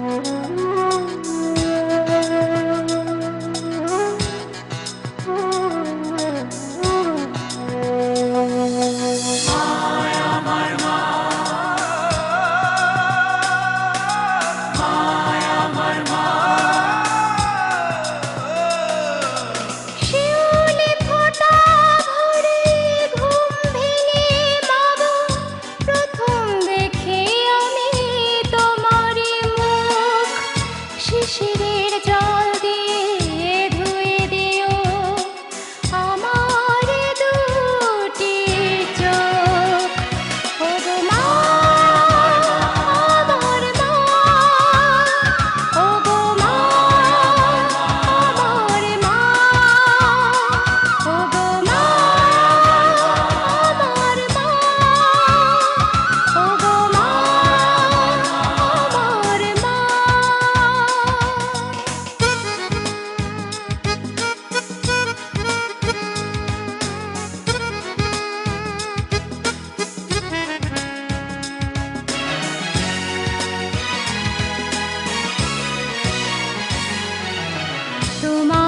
Música তোমার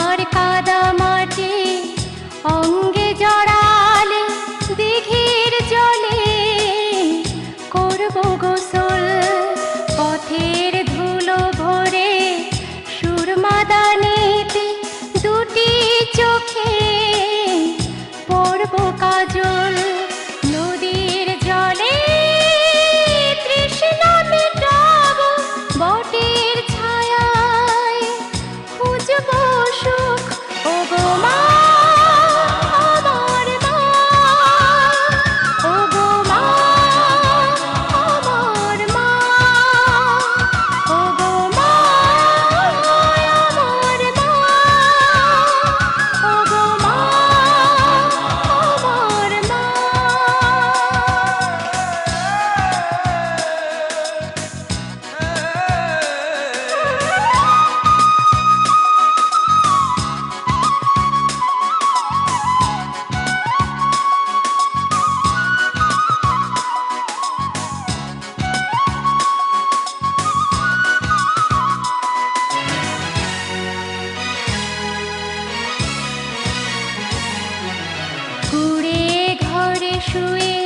শুয়ে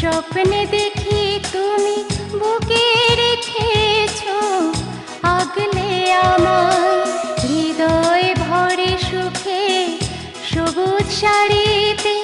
স্বপ্নে দেখি তুমি বুকে রেখেছ। আগলে আমার হৃদয় ভরে সুখে সবুজ শাড়িতে